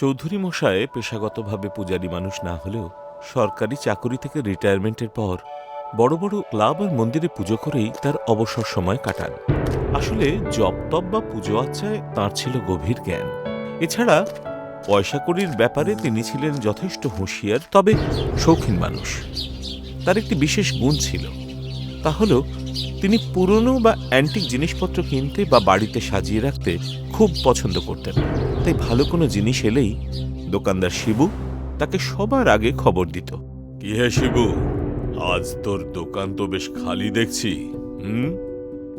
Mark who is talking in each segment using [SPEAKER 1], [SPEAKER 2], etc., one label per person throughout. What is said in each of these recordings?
[SPEAKER 1] চৌধুরী মশায় পেশাগতভাবে পূজারী মানুষ না হলেও সরকারি চাকরি থেকে রিটায়ারমেন্টের পর বড় বড় ক্লাব আর মন্দিরে পুজো করেই তার অবসর সময় কাটান। আসলে জপ তপ বা পুজো আচ্ছায় তাঁর ছিল গভীর জ্ঞান। এছাড়া পয়সা কড়ির ব্যাপারে তিনি ছিলেন যথেষ্ট হুঁশিয়ার, তবে শৌখিন মানুষ। তার একটি বিশেষ গুণ ছিল, তা হল তিনি পুরনো বা অ্যান্টিক জিনিসপত্র কিনতে বা বাড়িতে সাজিয়ে রাখতে খুব পছন্দ করতেন। তাই ভালো কোনো জিনিস এলেই দোকানদার শিবু তাকে সবার আগে খবর দিত। কি হে শিবু? আজ তোর দোকান তো বেশ খালি দেখছি হুম?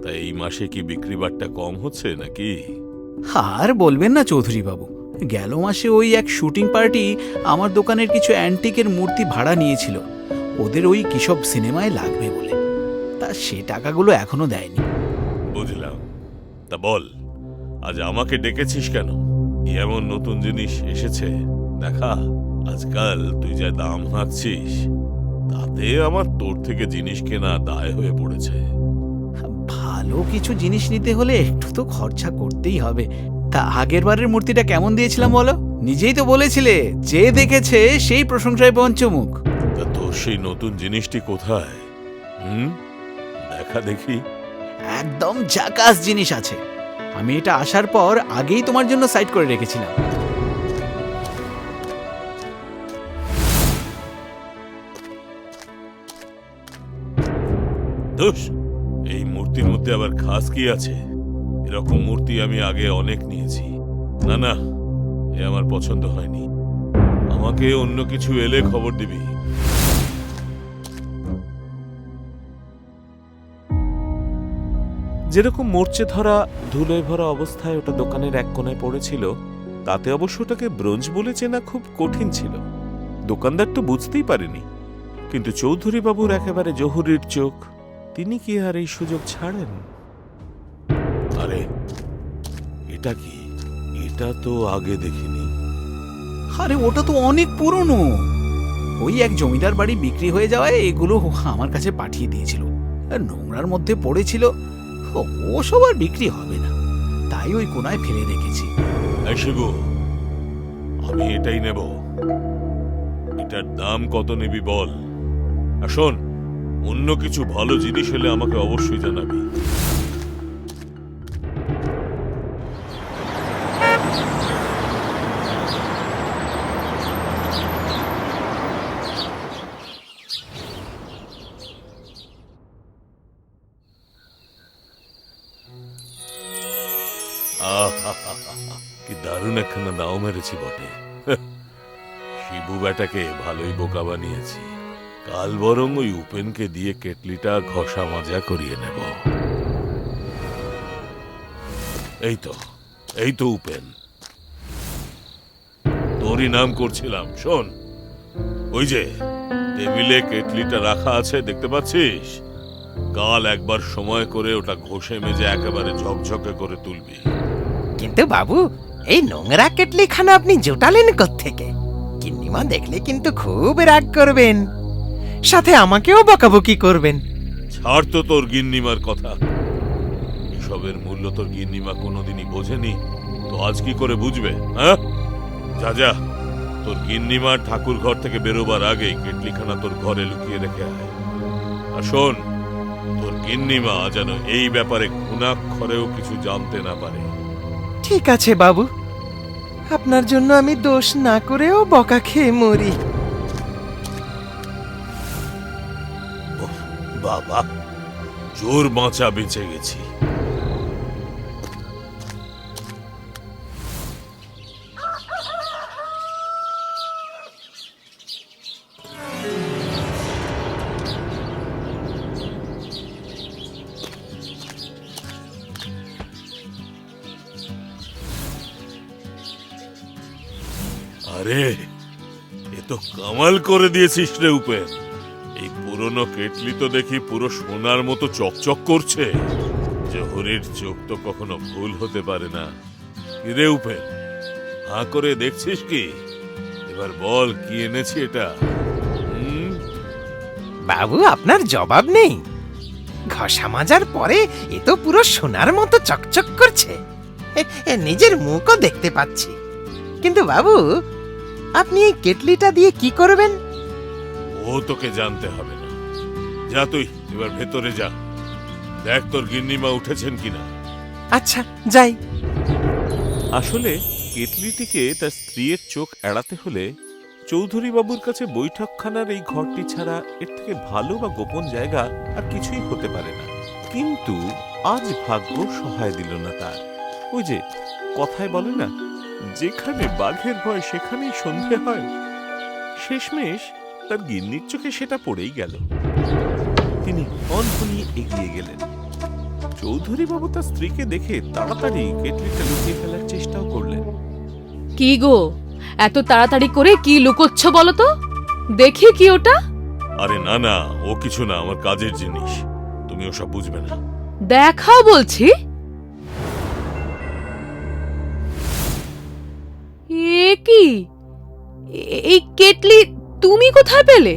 [SPEAKER 1] তাই এই মাসে কি বিক্রি বাট্টা কম হচ্ছে নাকি?
[SPEAKER 2] আর বলবেন না চৌধুরী বাবু গেল মাসে ওই এক শুটিং পার্টি আমার দোকানের কিছু অ্যান্টিকের মূর্তি ভাড়া নিয়েছিল। ওদের ওই কিসব সিনেমায় লাগবে বলে। সে টাকাগুলো এখনও দেয়নি।
[SPEAKER 1] বুঝলাম। তা বল আজ আমাকে ডেকেছিস কেন? কি এমন নতুন জিনিস এসেছে। দেখা আজকাল তুই যা দাম হাঁকছিস তাতে আমার তোর থেকে জিনিস কেনা দায় হয়ে পড়েছে।
[SPEAKER 2] ভালো কিছু জিনিস নিতে হলে একটু তো খরচা করতেই হবে। তা আগের বারের মূর্তিটা কেমন দিয়েছিলাম বলো? নিজেই তো বলেছিলে যে দেখেছে সেই প্রশংসায় পঞ্চমুখ।
[SPEAKER 1] তা তোর সেই নতুন জিনিসটি কোথায়? হুম? দেখা দেখি।
[SPEAKER 2] একদম জাকাস জিনিস আছে। আমি এটা আসার পর আগেই তোমার জন্য সাইড করে রেখেছিলাম।
[SPEAKER 1] দোষ এই মূর্তির মধ্যে আবার খাস কি আছে? এরকম মূর্তি আমি আগে অনেক নিয়েছি। না না এ আমার পছন্দ হয়নি। আমাকে অন্য কিছু এলে খবর দিবি। যেরকম মরচে ধরা ধুলোয় ভরা অবস্থায় ওটা দোকানের এক কোণায় পড়েছিল, তাতে অবশ্য ওটাকে ব্রোঞ্জ বলে চেনা খুব কঠিন ছিল। দোকানদার তো বুঝতেই পারেনি। কিন্তু চৌধুরী বাবুর একেবারে জহুরির চোখ, তিনি কি আর এই সুযোগ ছাড়েন? আরে, এটা কি? এটা তো আগে দেখিনি।
[SPEAKER 2] আরে, ওটা তো অনেক পুরনো। ওই এক জমিদার বাড়ি বিক্রি হয়ে যাওয়ায় এগুলো আমার কাছে পাঠিয়ে দিয়েছিল। নোংরার মধ্যে পড়েছিল ওসব আর বিক্রি হবে না। তাই ওই কোনায় ফেলে রেখেছি।
[SPEAKER 1] শিবু, আমি এটাই নেব। এটার দাম কত নেবি বল? আর শোন, অন্য কিছু ভালো জিনিস হলে আমাকে অবশ্যই জানাবি। কি দারুণ একখানা দাও মেরেছি বটে। শিবু বেটাকে ভালোই বোকা বানিয়েছি। কাল বরং ওই উপেনকে দিয়ে কেটলিটা ঘষা মাজা করিয়ে নেব। এই তো এই তো উপেন। তোরই নাম করছিলাম, শোন। ওই যে, টেবিলে কেটলিটা রাখা আছে, দেখতে পাচ্ছিস? কাল একবার সময় করে ওটা ঘষে মেজে একেবারে ঝকঝকে করে তুলবি।
[SPEAKER 3] কিন্তু বাবু এই নোংরা কেটলিখানা আপনি জোটালেন থেকে কিন্নিমা দেখলে কিন্তু খুব রাগ করবেন। সাথে আমাকেও বকাবকি করবেন।
[SPEAKER 1] ছাড় তো তোর গিন্নিমার কথা। এসবের মূল্য তোর গিন্নিমা কোনোদিনই বোঝেনি। তো আজ কি করে বুঝবে হ্যাঁ? যা যা। তোর গিন্নিমার ঠাকুর ঘর থেকে বেরোবার আগেই কেটলিখানা তোর ঘরে লুকিয়ে রেখে আয়। আর শোন তোর গিন্নিমা যেন এই ব্যাপারে ঘুণাক্ষরেও কিছু জানতে না পারে।
[SPEAKER 3] ঠিক আছে বাবু। আপনার জন্য আমি দোষ না করেও বকা খেয়ে মরি।
[SPEAKER 1] বাবা জোর বাঁচা বেঁচে গেছি। আরে এ তো কামাল করে দিয়েছিস রে উপেন। এই পুরনো কেটলি তো দেখি পুরো সোনার মতো চকচক করছে। জহরের চোখ তো কখনো ভুল হতে পারে না। কিরে উপেন, হাঁ করে দেখছিস কি? এবার বল, কি এনেছি এটা?
[SPEAKER 3] বাবু, আপনার জবাব নেই। ঘষা মাজার পরে এ তো পুরো সোনার মতো চকচক করছে। নিজের মুখও দেখতে পাচ্ছি। কিন্তু বাবু আপনি এই কেটলিটা দিয়ে কি করবেন?
[SPEAKER 4] ও তোকে জানতে হবে না। যা তুই এবার ভেতরে যা। দেখ তোর গিন্নিমা উঠেছেন কিনা।
[SPEAKER 3] আচ্ছা যাই।
[SPEAKER 4] আসলে কেটলিটিকে তার স্ত্রীর চোখ এড়াতে হলে চৌধুরী বাবুর কাছে বৈঠকখানার এই ঘরটি ছাড়া এর থেকে ভালো বা গোপন জায়গা আর কিছুই হতে পারে না। কিন্তু আজ ভাগ্য সহায় দিল না তার। ওই যে কথায় বলে না যেখানে বাঘের ভয় সেখানেই সন্ধে হয়। শেষমেশ তার গিন্নির চোখে সেটা পড়েই গেল। তিনি অনহনি এগিয়ে গেলেন। চৌধুরী বাবু তার স্ত্রীকে দেখে তাড়াতাড়ি কেটলিটা লুকিয়ে ফেলার চেষ্টাও করলেন।
[SPEAKER 5] কি গো? এত তাড়াতাড়ি করে কি লুকোচ্ছ বলো তো? দেখি কি ওটা।
[SPEAKER 4] আরে না না ও কিছু না আমার কাজের জিনিস। তুমি ওসব বুঝবে না।
[SPEAKER 5] দেখাও বলছি। এ কি? এই কেটলি তুমি কোথায় পেলে?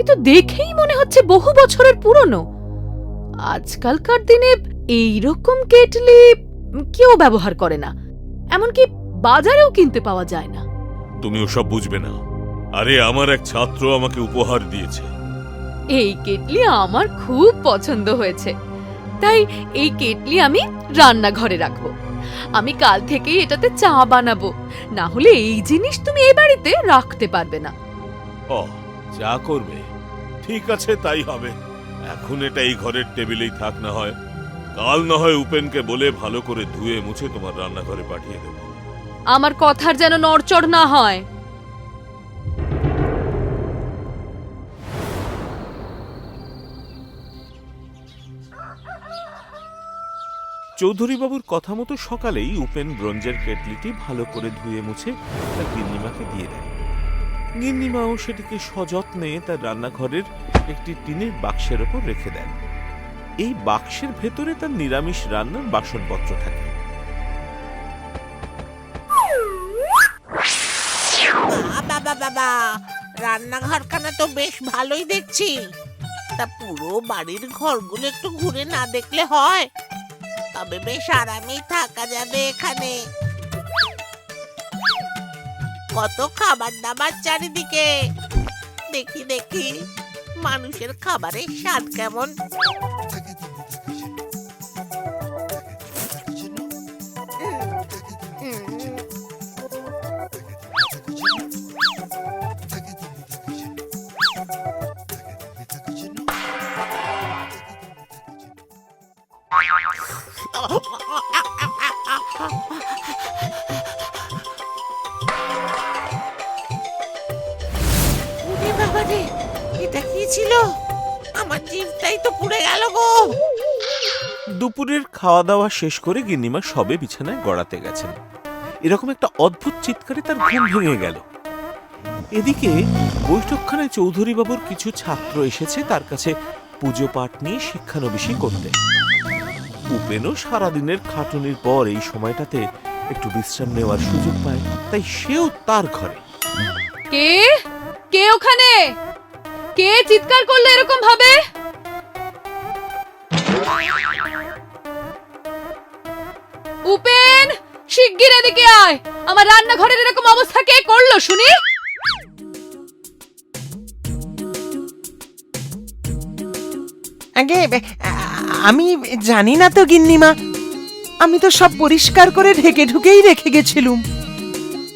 [SPEAKER 5] এ তো দেখেই মনে হচ্ছে বহু বছরের পুরনো। আজকালকার দিনে এই রকম কেটলি কেউ ব্যবহার করে না। এমনকি বাজারেও কিনতে পাওয়া যায় না।
[SPEAKER 4] তুমি ওসব বুঝবে না। আরে আমার এক ছাত্র আমাকে উপহার দিয়েছে।
[SPEAKER 5] এই কেটলি আমার খুব পছন্দ হয়েছে। তাই এই কেটলি আমি রান্নাঘরে রাখব। আমি কাল থেকেই এটাতে চা বানাবো। না হলে এই জিনিস তুমি এ বাড়িতে রাখতে পারবে না।
[SPEAKER 4] ও যা করবে। ঠিক আছে তাই হবে। এখন এটা এই ঘরের টেবিলেই থাক না হয়। কাল না হয় উপেনকে বলে ভালো করে ধুয়ে মুছে তোমার রান্নাঘরে পাঠিয়ে দেবো।
[SPEAKER 5] আমার কথার যেন নড়চড় না হয়।
[SPEAKER 4] চৌধুরী বাবুর কথা মতো সকালেই উপেন ব্রঞ্জের কেটলিটি ভালো করে ধুয়ে মুছে তার গিন্নিমাকে দিয়ে দেয়। গিন্নিমাও সেটিকে সযত্নে তার রান্নাঘরের একটি টিনের বাক্সের ওপর রেখে দেন। এই বাক্সের ভেতরে তার নিরামিষ রান্নার বাসনপত্র থাকে।
[SPEAKER 6] বাবা বাবা, রান্নাঘরখানা তো বেশ ভালোই দেখছি। তা পুরো বাড়ির ঘরগুলো একটু ঘুরে না দেখলে হয়? তবে বেশ আরামেই থাকা যাবে এখানে। কত খাবার দাবার চারিদিকে। দেখি দেখি, মানুষের খাবারের স্বাদ কেমন? ছিল? আমার জিভটাই তো পুড়ে গেল গো।
[SPEAKER 4] দুপুরের খাওয়া দাওয়া শেষ করে গিন্নিমা সবে বিছানায় গড়াতে গেছেন। এরকম একটা অদ্ভুত চিৎকারে তার ঘুম ভেঙে গেল। এদিকে বৈঠকখানায় চৌধুরী বাবুর কিছু ছাত্র এসেছে তার কাছে পুজো পাঠ নিয়ে শিক্ষানবিশি করতে। উপেনও সারাদিনের খাটুনির পর এই সময়টাতে একটু বিশ্রাম নেওয়ার সুযোগ পায় তাই সেও তার ঘরে।
[SPEAKER 5] কে? কে ওখানে? কে চিৎকার করল এরকম ভাবে? উপেন, শিগগির এদিকে আয়। আমার রান্নাঘরের এরকম অবস্থা কে করল, শুনি?
[SPEAKER 3] আগে আমি জানি না তো গিন্নিমা। আমি তো সব পরিষ্কার করে ঢেকে ঢুকেই রেখে গেছিলুম।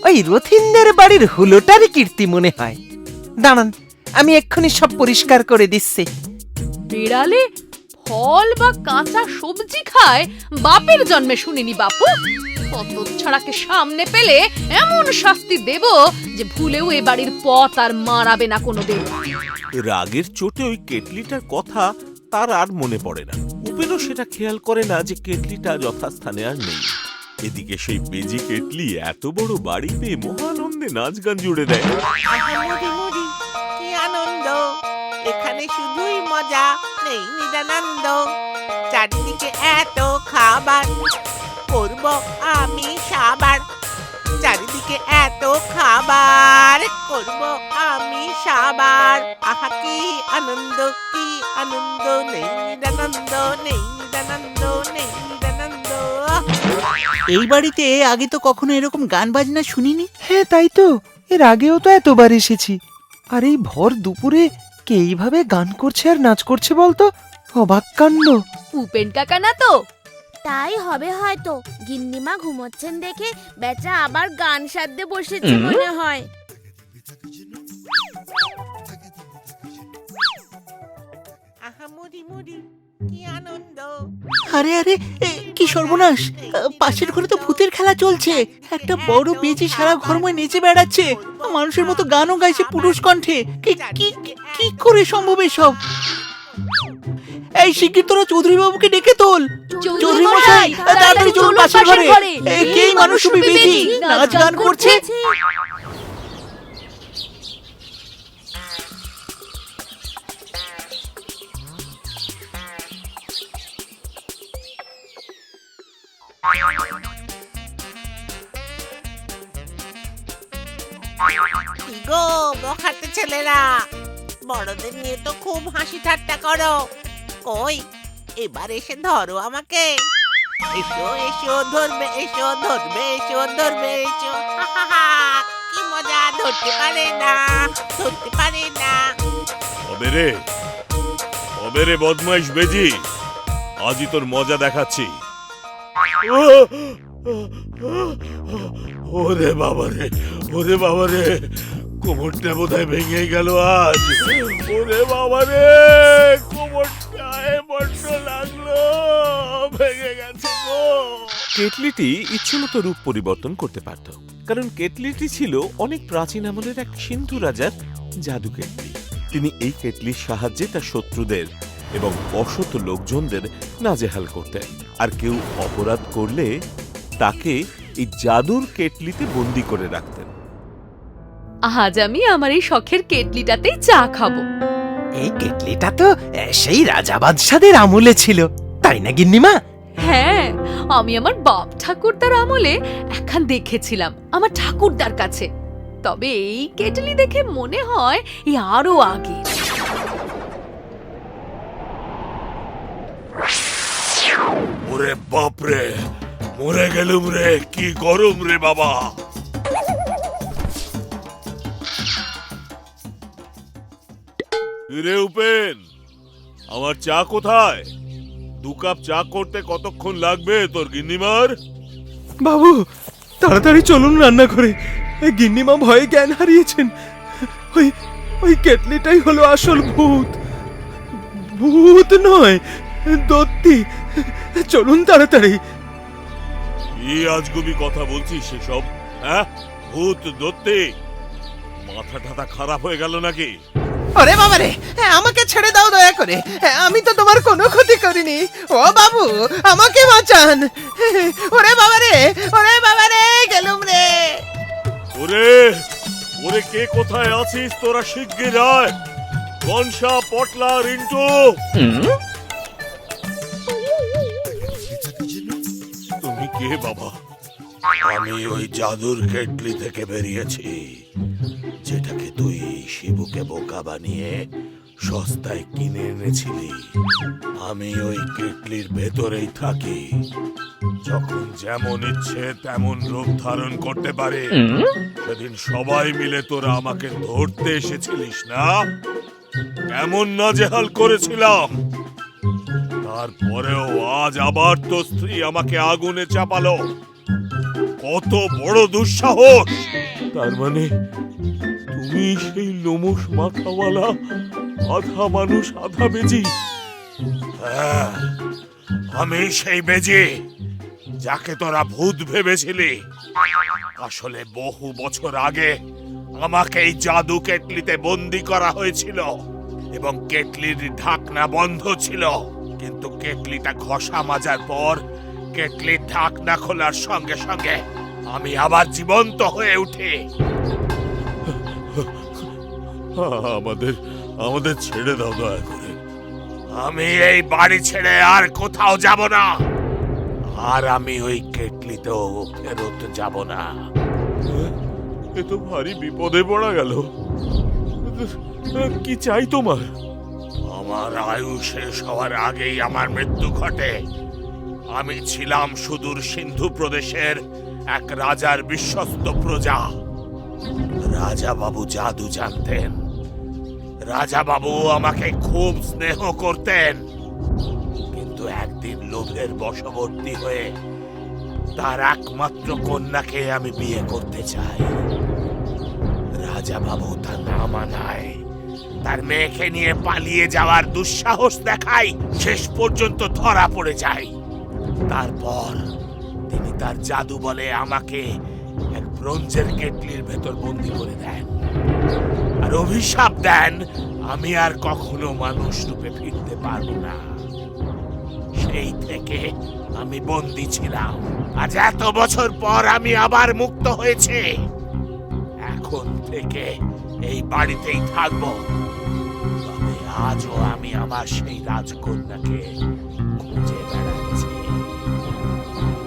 [SPEAKER 3] ওই রথিনদের বাড়ির হুলোটারই কীর্তি মনে হয়। দাঁড়ান আমি এক্ষুনি সব পরিষ্কার করে দিচ্ছি।
[SPEAKER 5] বিড়ালে ফল বা কাঁচা সবজি খায় বাপের জন্মে শুনিনি বাপু। কত ছাড়াকে সামনে পেলে এমন শাস্তি দেব যে ভুলেও এ বাড়ির পথ আর মারাবে না কোনোদিন।
[SPEAKER 4] রাগের চোটে ওই কেটলিটার কথা তার আর মনে পড়ে না। উপেনও সেটা খেয়াল করে না যে কেটলিটা যথাস্থানে আর নেই। এদিকে সেই বেজি কেটলি এত বড় বাড়ি পেয়ে মহানন্দে নাচ গান জুড়ে দেয়।
[SPEAKER 6] এখানে শুধুই মজা নেই নিরানন্দ চারিদিকে এত খাবার করব আমি সাবার। চারিদিকে এত খাবার করব আমি সাবার। আহা কি আনন্দ কি আনন্দ নেই নিরানন্দ নেই নিরানন্দ নেই
[SPEAKER 7] এই বাড়িতে আগে তো কখনো এরকম গান বাজনা শুনিনি?
[SPEAKER 3] হ্যাঁ তাই তো। এর আগেও তো এতবার এসেছি। আর এই ভর দুপুরে কে এইভাবে গান করছে আর নাচ করছে বলতো? অবাক কাণ্ড।
[SPEAKER 5] উপেন কাকা না তো?
[SPEAKER 8] তাই হবে হয়তো। গিন্নিমা ঘুমোচ্ছেন দেখে বেচা আবার গান সাধতে বসেছে মনে হয়।
[SPEAKER 6] আহা মুড়ি মুড়ি। কি আনন্দ
[SPEAKER 7] আরে আরে এ, কি সর্বনাশ। আহ, পাশের ঘরে তো ভূতের খেলা চলছে। একটা বড় বেজি সারা ঘরময় নেচে বেড়াচ্ছে। মানুষের মতো গানও গাইছে পুরুষ কণ্ঠে। কি কি কি- কি করে সম্ভব এসব? এই শিগগির তোরা চৌধুরী বাবুকে ডেকে তোল। চৌধুরী মশাই তাড়াতাড়ি চলুন পাশের ঘরে। এ, কে এই মানুষ বেজি? নাচ গান করছে?
[SPEAKER 6] ছেলেরা। বড়দের নিয়ে তো খুব হাসি ঠাট্টা করো। কই, এবার এসে ধরো আমাকে। এসো এসো, ধরবে এসো ধরবে এসো ধরবে, এসো। কি মজা, ধরতে পারে না, ধরতে পারে না।
[SPEAKER 1] কবে রে? কবে রে বদমাইশ বেজি? আজই তোর মজা দেখাচ্ছি। ওরে বাবা রে ওরে বাবা রে কোমরটা বোধহয় ভেঙে গেল আজ। ওরে বাবা রে লাগল, ভেঙে কেটলিটি ইচ্ছুমতো রূপ পরিবর্তন করতে পারত, কারণ কেটলিটি ছিল অনেক প্রাচীন আমলের এক সিন্ধু রাজার জাদু কেটলি। তিনি এই কেটলির সাহায্যে তার শত্রুদের এবং অসত লোকজনদের নাজেহাল করতেন। আর কেউ অপরাধ করলে তাকে এই জাদুর কেটলিতে বন্দি করে রাখতেন।
[SPEAKER 5] আজ আমি আমার এই শখের কেটলিটাতেই চা খাব।
[SPEAKER 3] এই কেটলিটা তো সেই রাজা বাদশাদের আমলে ছিল তাই না গিন্নিমা?
[SPEAKER 5] হ্যাঁ আমি আমার বাপ ঠাকুরদার আমলে একখান দেখেছিলাম আমার ঠাকুরদার কাছে। তবে এই কেটলি দেখে মনে হয় এই আরও আগে
[SPEAKER 1] ওরে বাপরে, মরে গেলুম রে, কি গরম রে বাবা। রে উপেন, আমার চা কোথায়? দু কাপ চা করতে কতক্ষণ লাগবে তোর গিন্নিমার?
[SPEAKER 3] বাবু, তাড়াতাড়ি চলুন রান্না করে গিন্নিমা ভয়ে জ্ঞান হারিয়েছেন। ওই ওই কেটলিটাই হলো আসল ভূত। ভূত নয়, দত্তি। চলুন তাড়াতাড়ি।
[SPEAKER 1] কি আজগুবি কথা বলছিস সেসব হ্যাঁ? ভূত দত্তে মাথা টাথা খারাপ হয়ে গেল নাকি?
[SPEAKER 3] ওরে বাবা রে আমাকে ছেড়ে দাও দয়া করে। আমি তো তোমার কোনো ক্ষতি করিনি। ও বাবু আমাকে বাঁচান। ওরে বাবা রে ওরে বাবা রে গেলুম রে।
[SPEAKER 1] ওরে ওরে কে কোথায় আছিস? তোরা শিগগির আয়। গনসা পটলা রিন্টু। কে বাবা? আমি ওই জাদুর কেটলি থেকে বেরিয়েছি যেটাকে তুই শিবুকে বোকা বানিয়ে সস্তায় কিনে এনেছিলি। আমি ওই কেটলির ভেতরেই থাকি। যখন যেমন ইচ্ছে তেমন রূপ ধারণ করতে পারে। সেদিন সবাই মিলে তোরা আমাকে ধরতে এসেছিলিস না? কেমন নাজেহাল করেছিলাম! তারপরেও আজ আবার তো স্ত্রী আমাকে আগুনে চাপালো। কত বড় দুঃসাহস! তার মানে তুমি সেই লোমস মাথাওয়ালা আধা মানুষ আধা বেজি? হ্যাঁ আমি সেই বেজি যাকে তোরা ভূত ভেবেছিলি। আসলে বহু বছর আগে আমাকে এই জাদু কেটলিতে বন্দি করা হয়েছিল এবং কেটলির ঢাকনা বন্ধ ছিল। কিন্তু কেটলিটা ঘষা মাজার পর কেটলির ঢাকনা খোলার সঙ্গে সঙ্গে আমি আবার জীবন্ত হয়ে উঠি। আমাদের আমাদের ছেড়ে দাও দয়া করে। আমি এই বাড়ি ছেড়ে আর কোথাও যাব না। আর আমি ওই কেটলিতেও ফেরত যাব না। এ তো ভারী বিপদে পড়া গেল। কি চাই তোমার? আমার আয়ু শেষ হওয়ার আগেই আমার মৃত্যু ঘটে।
[SPEAKER 9] আমি ছিলাম সুদূর সিন্ধু প্রদেশের এক রাজার বিশ্বস্ত প্রজা। রাজা বাবু জাদু জানতেন। রাজা বাবু আমাকে খুব স্নেহ করতেন। কিন্তু একদিন লোভের বশবর্তী হয়ে তার একমাত্র কন্যাকে আমি বিয়ে করতে চাই। রাজা বাবু তা না মানায় তার মেয়েকে নিয়ে পালিয়ে যাওয়ার দুঃসাহস দেখাই শেষ পর্যন্ত ধরা পড়ে যায়। তারপর তিনি তার জাদু বলে আমাকে এক ব্রোঞ্জের কেটলির ভেতর বন্দি করে দেন। আর অভিশাপ দেন, আমি আর কখনো মানুষ রূপে ফিরতে পারব না। সেই থেকে আমি বন্দি ছিলাম। আজ এত বছর পর আমি আবার মুক্ত হয়েছে। এখন থেকে এই বাড়িতেই থাকব। আজও আমি আমার সেই রাজকন্যাকে খুঁজে বেড়াচ্ছি।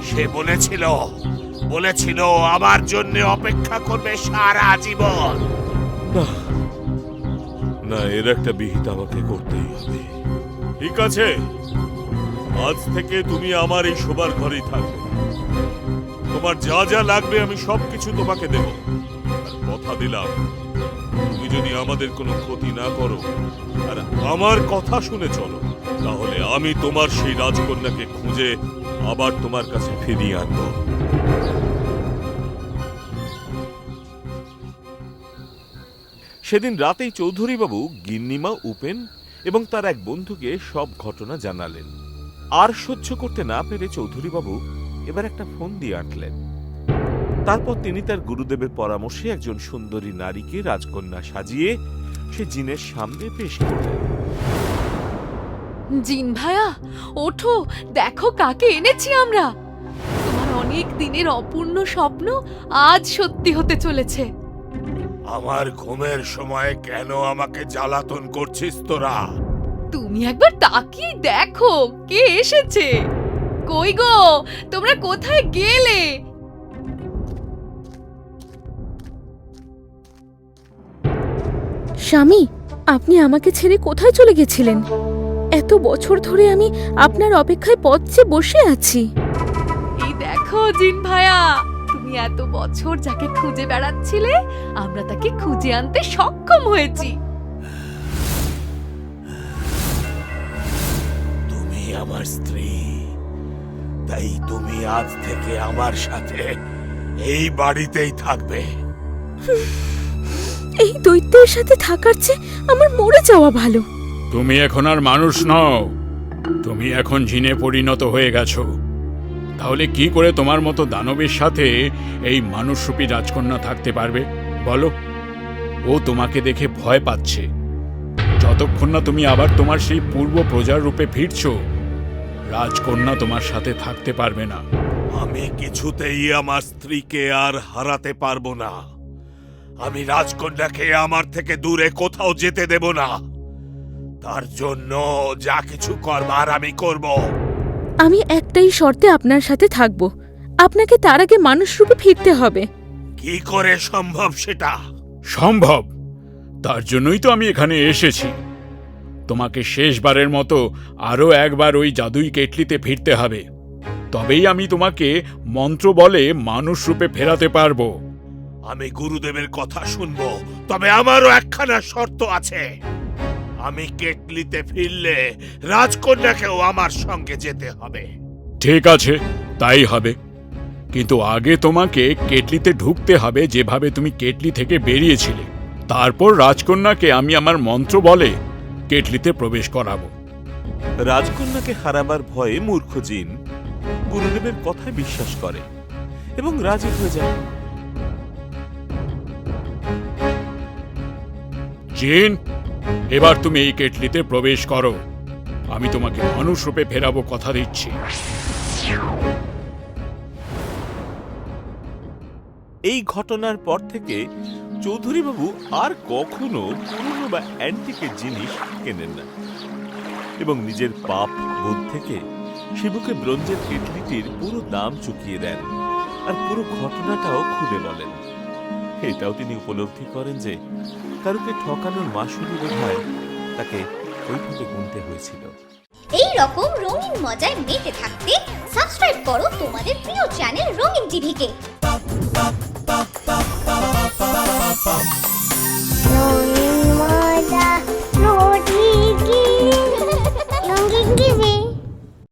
[SPEAKER 9] সে বলেছিল বলেছিল, আমার জন্য অপেক্ষা করবে সারা জীবন। না না, এর একটা বিহিত আমাকে করতেই হবে। ঠিক আছে? আজ থেকে তুমি আমার এই শোবার ঘরেই থাকবে। তোমার যা যা লাগবে আমি সবকিছু তোমাকে দেব। কথা দিলাম তুমি যদি আমাদের কোনো ক্ষতি না করো আর আমার কথা শুনে চলো, তাহলে আমি তোমার সেই রাজকন্যাকে খুঁজে আবার তোমার কাছে ফিরিয়ে আনব। সেদিন রাতেই চৌধুরীবাবু, গিন্নিমা উপেন এবং তার এক বন্ধুকে সব ঘটনা জানালেন। আর সহ্য করতে না পেরে চৌধুরীবাবু এবার একটা ফোন দিয়ে আঁটলেন। তারপর তিনি তার গুরুদেবের পরামর্শে একজন সুন্দরী নারীকে রাজকন্যা সাজিয়ে সে জিনের সামনে পেশ করলেন।
[SPEAKER 5] জিন ভাইয়া ওঠো দেখো কাকে এনেছি আমরা। তোমার অনেক দিনের অপূর্ণ স্বপ্ন আজ সত্যি হতে চলেছে।
[SPEAKER 9] আমার ঘুমের সময় কেন আমাকে জ্বালাতন করছিস তোরা?
[SPEAKER 5] তুমি একবার তাকিয়ে দেখো কে এসেছে। কই গো তোমরা কোথায় গেলে?
[SPEAKER 10] স্বামী আপনি আমাকে ছেড়ে কোথায় চলে গেছিলেন? এত বছর ধরে আমি আপনার অপেক্ষায় পথ চেয়ে বসে আছি।
[SPEAKER 5] এই দেখো জিন ভাইয়া তুমি এত বছর যাকে খুঁজে বেড়াচ্ছিলে আমরা তাকে খুঁজে আনতে সক্ষম হয়েছি।
[SPEAKER 9] তুমি আমার স্ত্রী তাই তুমি আজ থেকে আমার সাথে এই বাড়িতেই থাকবে।
[SPEAKER 10] এই দৈত্যের সাথে থাকার চেয়ে আমার মরে যাওয়া ভালো।
[SPEAKER 11] তুমি এখন আর মানুষ নও। তুমি এখন জিনে পরিণত হয়ে গেছো। তাহলে কি করে তোমার মতো দানবের সাথে এই মানুষরূপী রাজকন্যা থাকতে পারবে? বলো। ও তোমাকে দেখে ভয় পাচ্ছে। যতক্ষণ না তুমি আবার তোমার সেই পূর্ব প্রজার রূপে ফিরছো রাজকন্যা তোমার সাথে থাকতে পারবে না।
[SPEAKER 9] আমি কিছুতেই আমার স্ত্রীকে আর হারাতে পারব না। আমি রাজকন্যাকে আমার থেকে দূরে কোথাও যেতে দেব না। তার জন্য যা কিছু করবার আমি করব।
[SPEAKER 10] আমি একটাই শর্তে আপনার সাথে থাকব। আপনাকে তার আগে মানুষ রূপে ফিরতে হবে।
[SPEAKER 9] কি করে সম্ভব সেটা?
[SPEAKER 11] সম্ভব? তার জন্যই তো আমি এখানে এসেছি। তোমাকে শেষবারের মতো আরও একবার ওই জাদুই কেটলিতে ফিরতে হবে। তবেই আমি তোমাকে মন্ত্র বলে মানুষ রূপে ফেরাতে পারব।
[SPEAKER 9] আমি গুরুদেবের কথা শুনব তবে আমারও একখানা শর্ত আছে। আমি কেটলিতে ফিরলে রাজকন্যাকেও আমার সঙ্গে যেতে হবে।
[SPEAKER 11] ঠিক আছে তাই হবে। কিন্তু আগে তোমাকে কেটলিতে ঢুকতে হবে যেভাবে তুমি কেটলি থেকে বেরিয়েছিলে। তারপর রাজকন্যাকে আমি আমার মন্ত্র বলে কেটলিতে প্রবেশ করাবো।
[SPEAKER 9] রাজকন্যাকে হারাবার ভয়ে মূর্খ জিন গুরুদেবের কথায় বিশ্বাস করে এবং রাজি হয়ে যায়।
[SPEAKER 11] জিন, এবার তুমি এই কেটলিতে প্রবেশ করো। আমি তোমাকে মানুষ রূপে ফেরাবো কথা দিচ্ছি।
[SPEAKER 9] এই ঘটনার পর থেকে চৌধুরীবাবু আর কখনো পুরনো বা অ্যান্টিকের জিনিস কেনেন না। এবং নিজের পাপ, বোধ থেকে শিবুকে ব্রোঞ্জের কেটলিটির পুরো দাম চুকিয়ে দেন। আর পুরো ঘটনাটাও খুলে বলেন। এটাও তিনি উপলব্ধি করেন যে কারুকে ঠকানোর মা মাসুলি বোধহয় তাকে ওইভাবে গুনতে হয়েছিল।
[SPEAKER 6] এই রকম রঙিন মজায় মেতে থাকতে সাবস্ক্রাইব করো তোমাদের প্রিয় চ্যানেল রঙিন টিভিকে।